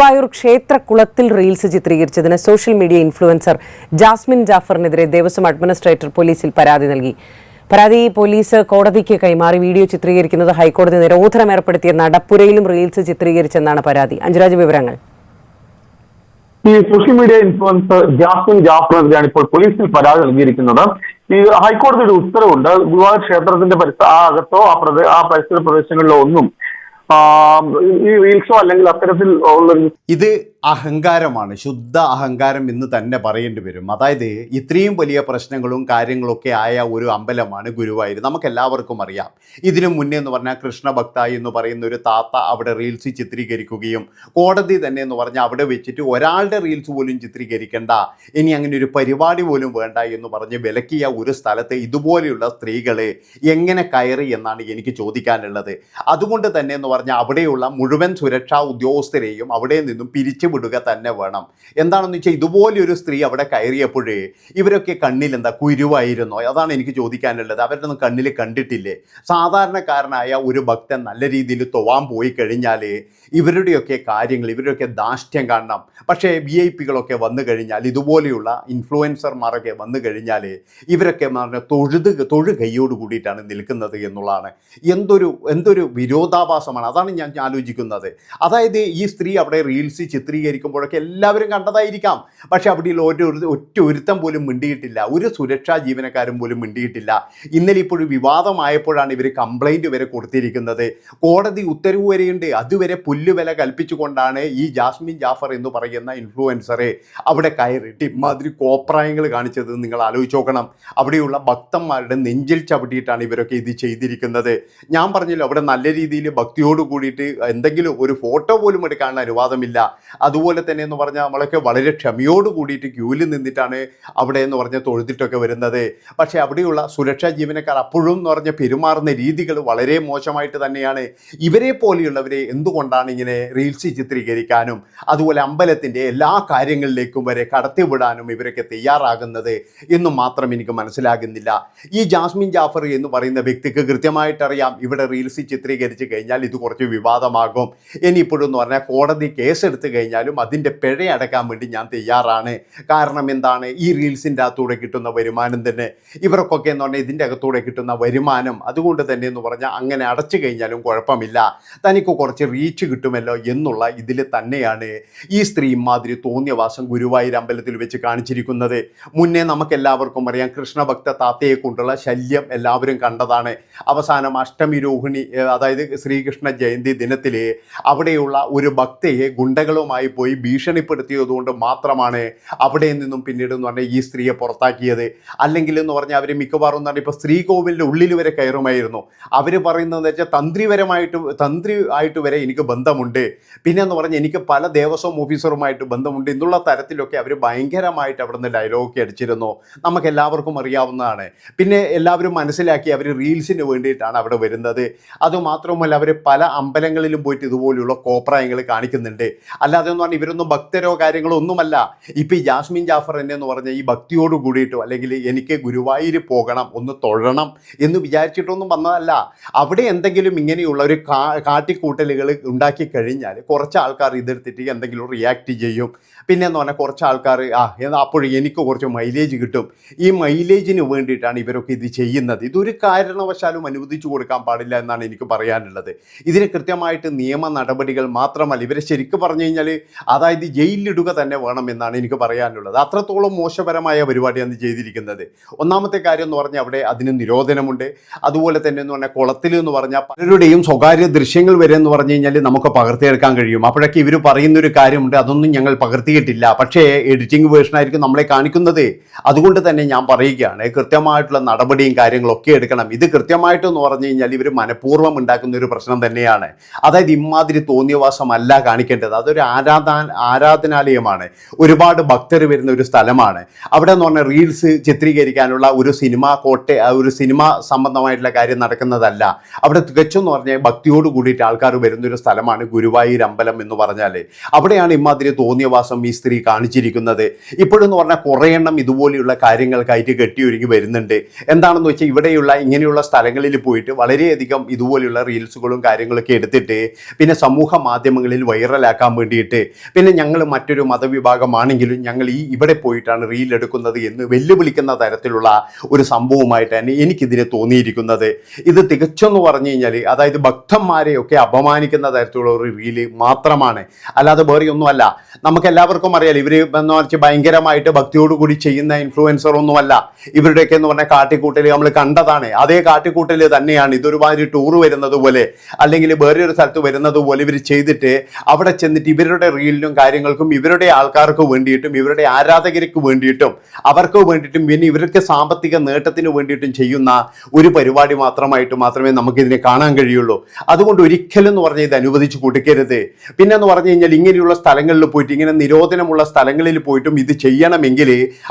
ഗുരുവായൂർ ക്ഷേത്രകുളത്തിൽ റീൽസ് ചിത്രീകരിച്ചതിന് social media influencer Jasmin ജാഫറിനെതിരെ ദേവസ്വം അഡ്മിനിസ്ട്രേറ്റർ പോലീസിൽ പരാതി നൽകി. പരാതി പോലീസ് കോടതിക്ക് കൈമാറി. വീഡിയോ ചിത്രീകരിക്കുന്നത് ഹൈക്കോടതി നിരോധനം ഏർപ്പെടുത്തിയ നടപ്പുരയിലും റീൽസ് ചിത്രീകരിച്ചെന്നാണ് പരാതി. അഞ്ചുരാജ് വിവരങ്ങൾ. ഈ സോഷ്യൽ മീഡിയ ഇൻഫ്ലുവൻസർ ജാസ്മിൻ ജാഫറിനെതിരെയാണ് ഇപ്പോൾ പോലീസിൽ പരാതി നൽകിയിരിക്കുന്നത്. ഈ ഹൈക്കോടതിയുടെ ഉത്തരവുണ്ട്. ഗുരുവായൂർ ക്ഷേത്രത്തിന്റെ പരിസര അകത്തോ ആ പ്രദേ ആ പരിസര പ്രദേശങ്ങളിലോ ഒന്നും ഈ റീൽസോ അല്ലെങ്കിൽ അത്തരത്തിൽ ഉള്ളൊരു ഇത് അഹങ്കാരമാണ്. ശുദ്ധ അഹങ്കാരം എന്ന് തന്നെ പറയേണ്ടി വരും. അതായത് ഇത്രയും വലിയ പ്രശ്നങ്ങളും കാര്യങ്ങളൊക്കെ ആയ ഒരു അമ്പലമാണ് ഗുരുവായൂർ. നമുക്ക് എല്ലാവർക്കും അറിയാം. ഇതിനു മുന്നേ എന്ന് പറഞ്ഞാൽ കൃഷ്ണഭക്ത എന്ന് പറയുന്ന ഒരു താത്ത അവിടെ റീൽസ് ചിത്രീകരിക്കുകയും കോടതി തന്നെ എന്ന് പറഞ്ഞാൽ അവിടെ വെച്ചിട്ട് ഒരാളുടെ റീൽസ് പോലും ചിത്രീകരിക്കേണ്ട. ഇനി അങ്ങനെ ഒരു പരിപാടി പോലും വേണ്ട എന്ന് പറഞ്ഞ് വിലക്കിയ ഒരു സ്ഥലത്ത് ഇതുപോലെയുള്ള സ്ത്രീകൾ എങ്ങനെ കയറി എന്നാണ് എനിക്ക് ചോദിക്കാനുള്ളത്. അതുകൊണ്ട് തന്നെ എന്ന് പറഞ്ഞാൽ അവിടെയുള്ള മുഴുവൻ സുരക്ഷാ ഉദ്യോഗസ്ഥരെയും അവിടെ നിന്നും പിരിച്ചുവിടുക തന്നെ വേണം. എന്താണെന്ന് വെച്ചാൽ ഇതുപോലെയൊരു സ്ത്രീ അവിടെ കയറിയപ്പോഴേ ഇവരൊക്കെ കണ്ണിൽ എന്താ കുരുവായിരുന്നോ. അതാണ് എനിക്ക് ചോദിക്കാനുള്ളത്. അവരുടെ കണ്ണിൽ കണ്ടിട്ടില്ലേ? സാധാരണക്കാരനായ ഒരു ഭക്തൻ നല്ല രീതിയിൽ തൊവാൻ പോയി കഴിഞ്ഞാൽ ഇവരുടെയൊക്കെ കാര്യങ്ങൾ ഇവരുടെയൊക്കെ ദാഷ്ട്യം കാണണം. പക്ഷേ വി ഐ പികളൊക്കെ വന്നു കഴിഞ്ഞാൽ ഇതുപോലെയുള്ള ഇൻഫ്ലുവൻസർമാരൊക്കെ വന്നു കഴിഞ്ഞാൽ ഇവരൊക്കെ പറഞ്ഞ തൊഴുത് തൊഴു കൈയോട് കൂടിയിട്ടാണ് നിൽക്കുന്നത് എന്നുള്ളതാണ്. എന്തൊരു എന്തൊരു വിരോധാഭാസമാണ്. അതാണ് ഞാൻ ആലോചിക്കുന്നത്. അതായത് ഈ സ്ത്രീ അവിടെ റീൽസ് ചിത്രീകരിക്കുമ്പോഴൊക്കെ എല്ലാവരും കണ്ടതായിരിക്കാം. പക്ഷേ അവിടെ ഒരു ഒറ്റ ഒരുത്തം പോലും മിണ്ടിയിട്ടില്ല. ഒരു സുരക്ഷാ ജീവനക്കാരും പോലും മിണ്ടിയിട്ടില്ല. ഇന്നലെ ഇപ്പോൾ വിവാദമായപ്പോഴാണ് ഇവർ കംപ്ലൈന്റ് വരെ കൊടുത്തിരിക്കുന്നത്. കോടതി ഉത്തരവ് വരെയുണ്ട്. അതുവരെ പുല്ലുവില കൽപ്പിച്ചുകൊണ്ടാണ് ഈ ജാസ്മിൻ ജാഫർ എന്ന് പറയുന്ന ഇൻഫ്ലുവൻസറെ അവിടെ കയറിയിട്ട് ഇമാതിരി കോപ്രായങ്ങൾ കാണിച്ചത്. നിങ്ങൾ ആലോചിച്ച് നോക്കണം. അവിടെയുള്ള ഭക്തന്മാരുടെ നെഞ്ചിൽ ചവിട്ടിയിട്ടാണ് ഇവരൊക്കെ ഇത് ചെയ്തിരിക്കുന്നത്. ഞാൻ പറഞ്ഞല്ലോ അവിടെ നല്ല രീതിയിൽ ഭക്തിയോട് കൂടിയിട്ട് എന്തെങ്കിലും ഒരു ഫോട്ടോ പോലും എടുക്കാനുള്ള അനുവാദമില്ല. അതുപോലെ തന്നെ എന്ന് പറഞ്ഞാൽ നമ്മളൊക്കെ വളരെ ക്ഷമയോട് കൂടിയിട്ട് ക്യൂവിൽ നിന്നിട്ടാണ് അവിടെ എന്ന് പറഞ്ഞാൽ തൊഴുതിട്ടൊക്കെ വരുന്നത്. പക്ഷേ അവിടെയുള്ള സുരക്ഷാ ജീവനക്കാർ അപ്പോഴും എന്ന് പറഞ്ഞ പെരുമാറുന്ന രീതികൾ വളരെ മോശമായിട്ട് തന്നെയാണ്. ഇവരെ പോലെയുള്ളവരെ എന്തുകൊണ്ടാണ് ഇങ്ങനെ റീൽസ് ചിത്രീകരിക്കാനും അതുപോലെ അമ്പലത്തിന്റെ എല്ലാ കാര്യങ്ങളിലേക്കും വരെ കടത്തിവിടാനും ഇവരൊക്കെ തയ്യാറാകുന്നത് എന്നും മാത്രം എനിക്ക് മനസ്സിലാകുന്നില്ല. ഈ ജാസ്മിൻ ജാഫർ എന്ന് പറയുന്ന വ്യക്തിക്ക് കൃത്യമായിട്ടറിയാം ഇവിടെ റീൽസ് ചിത്രീകരിച്ച് കഴിഞ്ഞാൽ ഇത് കുറച്ച് വിവാദമാകും. ഇനിയിപ്പോഴും എന്ന് പറഞ്ഞാൽ കോടതി കേസെടുത്ത് കഴിഞ്ഞാലും അതിന്റെ പിഴ അടക്കാൻ വേണ്ടി ഞാൻ തയ്യാറാണ്. കാരണം എന്താണ്? ഈ റീൽസിന്റെ അകത്തൂടെ കിട്ടുന്ന വരുമാനം തന്നെ ഇവർക്കൊക്കെ എന്ന് പറഞ്ഞാൽ ഇതിന്റെ അകത്തൂടെ കിട്ടുന്ന വരുമാനം. അതുകൊണ്ട് തന്നെ എന്ന് പറഞ്ഞാൽ അങ്ങനെ അടച്ചു കഴിഞ്ഞാലും കുഴപ്പമില്ല. തനിക്ക് കുറച്ച് റീച്ച് കിട്ടുമല്ലോ എന്നുള്ള ഇതിൽ തന്നെയാണ് ഈ സ്ത്രീ ഇമാതിരി തോന്നിയവാസം ഗുരുവായൂർ അമ്പലത്തിൽ വെച്ച് കാണിച്ചിരിക്കുന്നത്. മുന്നേ നമുക്ക് എല്ലാവർക്കും അറിയാം കൃഷ്ണഭക്ത താത്തയെ കൊണ്ടുള്ള ശല്യം എല്ലാവരും കണ്ടതാണ്. അവസാനം അഷ്ടമി രോഹിണി അതായത് ശ്രീകൃഷ്ണ ജയന്തി ദിനത്തിൽ അവിടെയുള്ള ഒരു ഭക്തയെ ഗുണ്ടകളുമായി പോയി ഭീഷണിപ്പെടുത്തിയതുകൊണ്ട് മാത്രമാണ് അവിടെ നിന്നും പിന്നീട് എന്ന് പറഞ്ഞാൽ ഈ സ്ത്രീയെ പുറത്താക്കിയത്. അല്ലെങ്കിൽ എന്ന് പറഞ്ഞാൽ അവർ മിക്കവാറും എന്ന് പറഞ്ഞാൽ ഇപ്പോൾ സ്ത്രീകോവിലിന്റെ ഉള്ളിൽ വരെ കയറുമായിരുന്നു. അവർ പറയുന്നത് വെച്ചാൽ തന്ത്രിപരമായിട്ട് തന്ത്രി ആയിട്ട് വരെ എനിക്ക് ബന്ധമുണ്ട്. പിന്നെ എന്ന് പറഞ്ഞാൽ എനിക്ക് പല ദേവസ്വം ഓഫീസറുമായിട്ട് ബന്ധമുണ്ട്. എന്നുള്ള തരത്തിലൊക്കെ അവർ ഭയങ്കരമായിട്ട് അവിടുന്ന് ഡയലോഗൊക്കെ അടിച്ചിരുന്നു. നമുക്ക് എല്ലാവർക്കും അറിയാവുന്നതാണ്. പിന്നെ എല്ലാവരും മനസ്സിലാക്കി അവർ റീൽസിന് വേണ്ടിയിട്ടാണ് അവിടെ വരുന്നത്. അതുമാത്രവുമല്ല അവർ പല അമ്പലങ്ങളിലും പോയിട്ട് ഇതുപോലെയുള്ള കോപ്രായങ്ങൾ കാണിക്കുന്നുണ്ട്. അല്ലാതെ എന്ന് പറഞ്ഞാൽ ഇവരൊന്നും ഭക്തരോ കാര്യങ്ങളോ ഒന്നുമല്ല. ഇപ്പം ഈ ജാസ്മിൻ ജാഫർ എന്നെ എന്ന് പറഞ്ഞാൽ ഈ ഭക്തിയോട് കൂടിയിട്ടോ അല്ലെങ്കിൽ എനിക്ക് ഗുരുവായൂർ പോകണം ഒന്ന് തൊഴണം എന്ന് വിചാരിച്ചിട്ടൊന്നും വന്നതല്ല. അവിടെ എന്തെങ്കിലും ഇങ്ങനെയുള്ള ഒരു കാ കാട്ടിക്കൂട്ടലുകൾ ഉണ്ടാക്കി കഴിഞ്ഞാൽ കുറച്ച് ആൾക്കാർ ഇതെടുത്തിട്ട് എന്തെങ്കിലും റിയാക്ട് ചെയ്യും. പിന്നെ എന്ന് പറഞ്ഞാൽ കുറച്ച് ആൾക്കാർ ആ അപ്പോൾ എനിക്ക് കുറച്ച് മൈലേജ് കിട്ടും. ഈ മൈലേജിന് വേണ്ടിയിട്ടാണ് ഇവരൊക്കെ ഇത് ചെയ്യുന്നത്. ഇതൊരു കാരണവശാലും അനുവദിച്ചു കൊടുക്കാൻ പാടില്ല എന്നാണ് എനിക്ക് പറയാനുള്ളത്. ഇതിന് കൃത്യമായിട്ട് നിയമ നടപടികൾ മാത്രമല്ല. ഇവരെ ശരിക്കും പറഞ്ഞു കഴിഞ്ഞാൽ അതായത് ജയിലിലിടുക തന്നെ വേണം എന്നാണ് എനിക്ക് പറയാനുള്ളത്. അത്രത്തോളം മോശപരമായ പരിപാടിയാണ് ചെയ്തിരിക്കുന്നത്. ഒന്നാമത്തെ കാര്യം എന്ന് പറഞ്ഞാൽ അവിടെ അതിന് നിരോധനമുണ്ട്. അതുപോലെ തന്നെ എന്ന് പറഞ്ഞാൽ കുളത്തിൽ എന്ന് പറഞ്ഞാൽ പലരുടെയും സ്വകാര്യ ദൃശ്യങ്ങൾ വരെ എന്ന് പറഞ്ഞു കഴിഞ്ഞാൽ നമുക്ക് പകർത്തിയെടുക്കാൻ കഴിയും. അപ്പോഴൊക്കെ ഇവർ പറയുന്ന ഒരു കാര്യമുണ്ട് അതൊന്നും ഞങ്ങൾ പകർത്തിയിട്ടില്ല. പക്ഷേ എഡിറ്റിംഗ് വേർഷനായിരിക്കും നമ്മളെ കാണിക്കുന്നത്. അതുകൊണ്ട് തന്നെ ഞാൻ പറയുകയാണ് കൃത്യമായിട്ടുള്ള നടപടിയും കാര്യങ്ങളൊക്കെ എടുക്കണം. ഇത് കൃത്യമായിട്ടെന്ന് പറഞ്ഞു കഴിഞ്ഞാൽ ഇവർ മനഃപൂർവം ഉണ്ടാക്കുന്ന ഒരു പ്രശ്നം തന്നെയാണ്. അതായത് ഇമാതിരി തോന്നിയവാസമല്ല കാണിക്കേണ്ടത്. അതൊരു ആരാധന ആരാധനാലയമാണ്. ഒരുപാട് ഭക്തർ വരുന്ന ഒരു സ്ഥലമാണ്. അവിടെ എന്ന് പറഞ്ഞാൽ റീൽസ് ചിത്രീകരിക്കാനുള്ള ഒരു സിനിമ കോട്ടെ ഒരു സിനിമ സംബന്ധമായിട്ടുള്ള കാര്യം നടക്കുന്നതല്ല. അവിടെ തികച്ചും എന്ന് പറഞ്ഞാൽ ഭക്തിയോട് കൂടിയിട്ട് ആൾക്കാർ വരുന്ന ഒരു സ്ഥലമാണ് ഗുരുവായൂർ അമ്പലം എന്ന് പറഞ്ഞാൽ അവിടെയാണ് ഇമാതിരി തോന്നിയവാസം ഈ സ്ത്രീ കാണിച്ചിരിക്കുന്നത്. ഇപ്പോഴെന്ന് പറഞ്ഞാൽ കുറേ എണ്ണം ഇതുപോലെയുള്ള കാര്യങ്ങൾക്കായിട്ട് കെട്ടിയൊരുങ്ങി വരുന്നുണ്ട്. എന്താണെന്ന് വെച്ചാൽ ഇവിടെയുള്ള ഇങ്ങനെയുള്ള സ്ഥലങ്ങളിൽ പോയിട്ട് വളരെയധികം ഇതുപോലെയുള്ള റീൽസുകളും കാര്യങ്ങളൊക്കെ എടുത്തിട്ട് പിന്നെ സമൂഹ മാധ്യമങ്ങളിൽ വൈറലാക്കാൻ വേണ്ടിയിട്ട് പിന്നെ ഞങ്ങൾ മറ്റൊരു മതവിഭാഗമാണെങ്കിലും ഞങ്ങൾ ഈ ഇവിടെ പോയിട്ടാണ് റീൽ എടുക്കുന്നത് എന്ന് വെല്ലുവിളിക്കുന്ന തരത്തിലുള്ള ഒരു സംഭവമായിട്ടാണ് എനിക്കിതിനെ തോന്നിയിരിക്കുന്നത്. ഇത് തികച്ചെന്ന് പറഞ്ഞു കഴിഞ്ഞാൽ അതായത് ഭക്തന്മാരെയൊക്കെ അപമാനിക്കുന്ന തരത്തിലുള്ള ഒരു റീൽ മാത്രമാണ്. അല്ലാതെ വേറെ ഒന്നുമല്ല. നമുക്ക് എല്ലാവർക്കും അറിയാം ഇവർ എന്ന് വെച്ചാൽ ഭയങ്കരമായിട്ട് ഭക്തിയോടുകൂടി ചെയ്യുന്ന ഇൻഫ്ലുവൻസർ ഒന്നുമല്ല. ഇവരുടെയൊക്കെ എന്ന് പറഞ്ഞാൽ കാട്ടിക്കൂട്ടൽ നമ്മൾ കണ്ടതാണ്. അതേ കാട്ടിക്കൂട്ടൽ തന്നെയാണ്. ഇതൊരുമാതിരി ടൂർ വരുന്നത് പോലെ അല്ലെങ്കിൽ വേറെ ഒരു സ്ഥലത്ത് വരുന്നത് പോലെ ഇവർ ചെയ്തിട്ട് അവിടെ ചെന്നിട്ട് ഇവരുടെ റീലിനും കാര്യങ്ങൾക്കും ഇവരുടെ ആൾക്കാർക്ക് വേണ്ടിയിട്ടും ഇവരുടെ ആരാധകർക്ക് വേണ്ടിയിട്ടും അവർക്ക് വേണ്ടിയിട്ടും പിന്നെ ഇവർക്ക് സാമ്പത്തിക നേട്ടത്തിന് വേണ്ടിയിട്ടും ചെയ്യുന്ന ഒരു പരിപാടി മാത്രമായിട്ട് മാത്രമേ നമുക്കിതിനെ കാണാൻ കഴിയുള്ളൂ. അതുകൊണ്ട് ഒരിക്കലും എന്ന് പറഞ്ഞാൽ ഇത് അനുവദിച്ച് കൊടുക്കരുത്. പിന്നെ എന്ന് പറഞ്ഞു കഴിഞ്ഞാൽ ഇങ്ങനെയുള്ള സ്ഥലങ്ങളിൽ പോയിട്ട് ഇങ്ങനെ നിരോധനമുള്ള സ്ഥലങ്ങളിൽ പോയിട്ടും ഇത് ചെയ്യണമെങ്കിൽ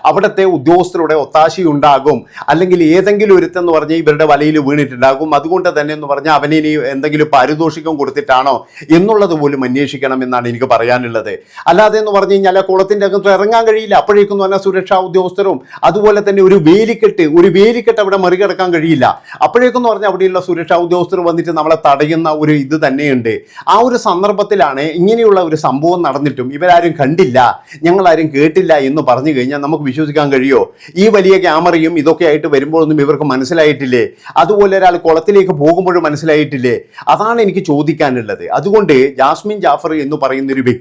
അവിടുത്തെ ഉദ്യോഗസ്ഥരുടെ ഒത്താശയുണ്ടാകും അല്ലെങ്കിൽ ഏതെങ്കിലും ഒരുത്തെന്ന് പറഞ്ഞാൽ ഇവരുടെ വലയിൽ വീണിട്ടുണ്ടാകും. അതുകൊണ്ട് തന്നെ എന്ന് പറഞ്ഞാൽ അവനെ ഇനി എന്തെങ്കിലും പാരിതോഷികം കൊടുത്തിട്ടാണോ എന്നുള്ളത് പോലും അന്വേഷിക്കണം എന്നാണ് എനിക്ക് പറയാനുള്ളത് അല്ലാതെ എന്ന് പറഞ്ഞു കഴിഞ്ഞാൽ കുളത്തിന്റെ അകത്ത് ഇറങ്ങാൻ കഴിയില്ല. അപ്പോഴേക്കും പറഞ്ഞാൽ സുരക്ഷാ ഉദ്യോഗസ്ഥരും അതുപോലെ തന്നെ ഒരു വേലിക്കെട്ട് ഒരു വേലിക്കെട്ട് അവിടെ മറികടക്കാൻ കഴിയില്ല. അപ്പോഴേക്കും പറഞ്ഞാൽ അവിടെയുള്ള സുരക്ഷാ ഉദ്യോഗസ്ഥർ വന്നിട്ട് നമ്മളെ തടയുന്ന ഒരു ഇത് തന്നെയുണ്ട്. ആ ഒരു സന്ദർഭത്തിലാണ് ഇങ്ങനെയുള്ള ഒരു സംഭവം നടന്നിട്ടും ഇവരാരും കണ്ടില്ല. ഞങ്ങളാരും കേട്ടില്ല എന്ന് പറഞ്ഞു കഴിഞ്ഞാൽ നമുക്ക് വിശ്വസിക്കാൻ കഴിയോ? ഈ വലിയ ക്യാമറയും ഇതൊക്കെ ആയിട്ട് വരുമ്പോഴൊന്നും ഇവർക്ക് മനസ്സിലായിട്ടില്ലേ? അതുപോലെ ഒരാൾ കുളത്തിലേക്ക് പോകുമ്പോഴും മനസ്സിലായിട്ടില്ലേ? അതാണ് എനിക്ക് ചോദിക്കാനുള്ളത്. അതുകൊണ്ട് ജാസ്മിൻ ജാഫർ എന്ന് പറയുന്ന ഒരു വ്യക്തി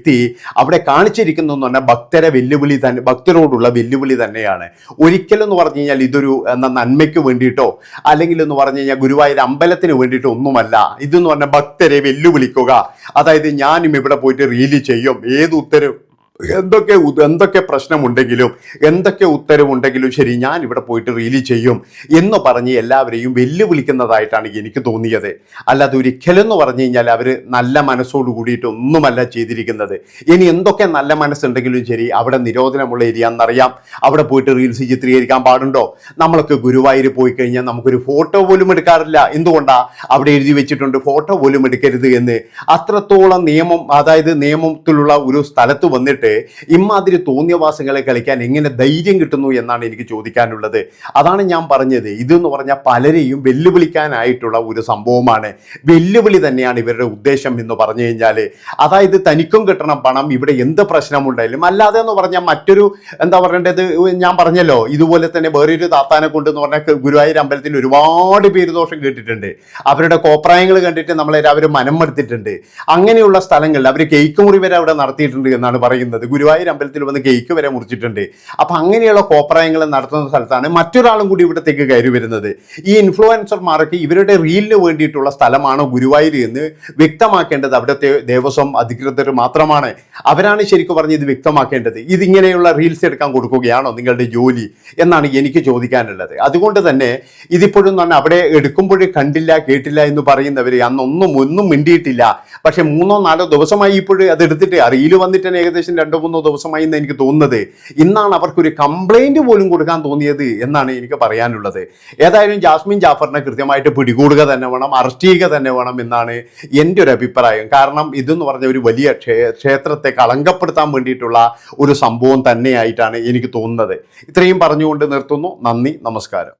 അവിടെ കാണിച്ചിരിക്കുന്നു എന്ന് പറഞ്ഞാൽ ഭക്തരെ വെല്ലുവിളി തന്നെ ഭക്തരോടുള്ള വെല്ലുവിളി തന്നെയാണ്. ഒരിക്കലും എന്ന് പറഞ്ഞു കഴിഞ്ഞാൽ ഇതൊരു നന്മയ്ക്ക് വേണ്ടിയിട്ടോ അല്ലെങ്കിൽ എന്ന് പറഞ്ഞു കഴിഞ്ഞാൽ ഗുരുവായൂർ അമ്പലത്തിന് വേണ്ടിയിട്ടോ ഒന്നുമല്ല. ഇതെന്ന് പറഞ്ഞാൽ ഭക്തരെ വെല്ലുവിളിക്കുക. അതായത് ഞാനും ഇവിടെ പോയിട്ട് റീൽ ചെയ്യും. ഏത് ഉത്തരവ് എന്തൊക്കെ എന്തൊക്കെ പ്രശ്നമുണ്ടെങ്കിലും എന്തൊക്കെ ഉത്തരവുണ്ടെങ്കിലും ശരി ഞാൻ ഇവിടെ പോയിട്ട് റീലി ചെയ്യും എന്ന് പറഞ്ഞ് എല്ലാവരെയും വെല്ലുവിളിക്കുന്നതായിട്ടാണ് എനിക്ക് തോന്നിയത്. അല്ലാതെ ഒരിക്കലും എന്ന് പറഞ്ഞു കഴിഞ്ഞാൽ അവർ നല്ല മനസ്സോട് കൂടിയിട്ട് ഒന്നുമല്ല ചെയ്തിരിക്കുന്നത്. ഇനി എന്തൊക്കെ നല്ല മനസ്സുണ്ടെങ്കിലും ശരി അവിടെ നിരോധനമുള്ള ഏരിയ എന്നറിയാം. അവിടെ പോയിട്ട് റീൽസ് ചിത്രീകരിക്കാൻ പാടുണ്ടോ? നമ്മളൊക്കെ ഗുരുവായൂർ പോയി കഴിഞ്ഞാൽ നമുക്കൊരു ഫോട്ടോ പോലും എടുക്കാറില്ല. എന്തുകൊണ്ടാ? അവിടെ എഴുതി വെച്ചിട്ടുണ്ട് ഫോട്ടോ പോലും എടുക്കരുത് എന്ന്. അത്രത്തോളം നിയമം അതായത് നിയമത്തിലുള്ള ഒരു സ്ഥലത്ത് വന്നിട്ട് ഇമാതിരി തോന്നിയവാസങ്ങളെ കളിക്കാൻ എങ്ങനെ ധൈര്യം കിട്ടുന്നു എന്നാണ് എനിക്ക് ചോദിക്കാനുള്ളത്. അതാണ് ഞാൻ പറഞ്ഞത്. ഇതെന്ന് പറഞ്ഞാൽ പലരെയും വെല്ലുവിളിക്കാനായിട്ടുള്ള ഒരു സംഭവമാണ്. വെല്ലുവിളി തന്നെയാണ് ഇവരുടെ ഉദ്ദേശം എന്ന് പറഞ്ഞു കഴിഞ്ഞാൽ. അതായത് തനിക്കും കിട്ടണം പണം ഇവിടെ എന്ത് പ്രശ്നമുണ്ടായാലും. അല്ലാതെ എന്ന് പറഞ്ഞാൽ മറ്റൊരു എന്താ പറയേണ്ടത്? ഞാൻ പറഞ്ഞല്ലോ ഇതുപോലെ തന്നെ വേറൊരു താത്താനെ കൊണ്ട് എന്ന് പറഞ്ഞാൽ ഗുരുവായൂർ അമ്പലത്തിൽ ഒരുപാട് പേര് ദോഷം കേട്ടിട്ടുണ്ട്. അവരുടെ കോപ്രായങ്ങൾ കണ്ടിട്ട് നമ്മളെല്ലാവരും മനം എടുത്തിട്ടുണ്ട് അങ്ങനെയുള്ള സ്ഥലങ്ങളിൽ അവർ കേക്ക് മുറി വരെ അവിടെ നടത്തിയിട്ടുണ്ട് എന്നാണ് പറയുന്നത്. ഗുരുവായൂർ അമ്പലത്തിൽ വന്ന് കേക്ക് വരെ മുറിച്ചിട്ടുണ്ട്. അപ്പം അങ്ങനെയുള്ള കോപ്രായങ്ങൾ നടത്തുന്ന സ്ഥലത്താണ് മറ്റൊരാളും കൂടി ഇവിടത്തേക്ക് കയറി വരുന്നത്. ഈ ഇൻഫ്ലുവൻസർമാർക്ക് ഇവരുടെ റീലിന് വേണ്ടിയിട്ടുള്ള സ്ഥലമാണോ ഗുരുവായൂർ എന്ന് വ്യക്തമാക്കേണ്ടത് അവിടുത്തെ ദേവസ്വം അധികൃതർ മാത്രമാണ്. അവരാണ് ശരിക്കും പറഞ്ഞ് ഇത് വ്യക്തമാക്കേണ്ടത്. ഇതിങ്ങനെയുള്ള റീൽസ് എടുക്കാൻ കൊടുക്കുകയാണോ നിങ്ങളുടെ ജോലി എന്നാണ് എനിക്ക് ചോദിക്കാനുള്ളത്. അതുകൊണ്ട് തന്നെ ഇതിപ്പോഴും തന്നെ അവിടെ എടുക്കുമ്പോഴേ കണ്ടില്ല കേട്ടില്ല എന്ന് പറയുന്നവർ അന്നൊന്നും ഒന്നും മിണ്ടിയിട്ടില്ല. പക്ഷെ മൂന്നോ നാലോ ദിവസമായി ഇപ്പോഴും അത് എടുത്തിട്ട് റീൽ വന്നിട്ട് ഏകദേശം രണ്ടോ മൂന്നോ ദിവസമായി എന്ന് എനിക്ക് തോന്നുന്നത് ഇന്നാണ് അവർക്കൊരു കംപ്ലൈന്റ് പോലും കൊടുക്കാൻ തോന്നിയത് എന്നാണ് എനിക്ക് പറയാനുള്ളത്. ഏതായാലും ജാസ്മിൻ ജാഫറിനെ കൃത്യമായിട്ട് പിടികൂടുക തന്നെ വേണം അറസ്റ്റ് ചെയ്യുക തന്നെ വേണം എന്നാണ് എന്റെ ഒരു അഭിപ്രായം. കാരണം ഇതെന്ന് പറഞ്ഞ ഒരു വലിയ ക്ഷേത്രത്തെ കളങ്കപ്പെടുത്താൻ വേണ്ടിയിട്ടുള്ള ഒരു സംഭവം തന്നെയായിട്ടാണ് എനിക്ക് തോന്നുന്നത്. ഇത്രയും പറഞ്ഞുകൊണ്ട് നിർത്തുന്നു. നന്ദി നമസ്കാരം.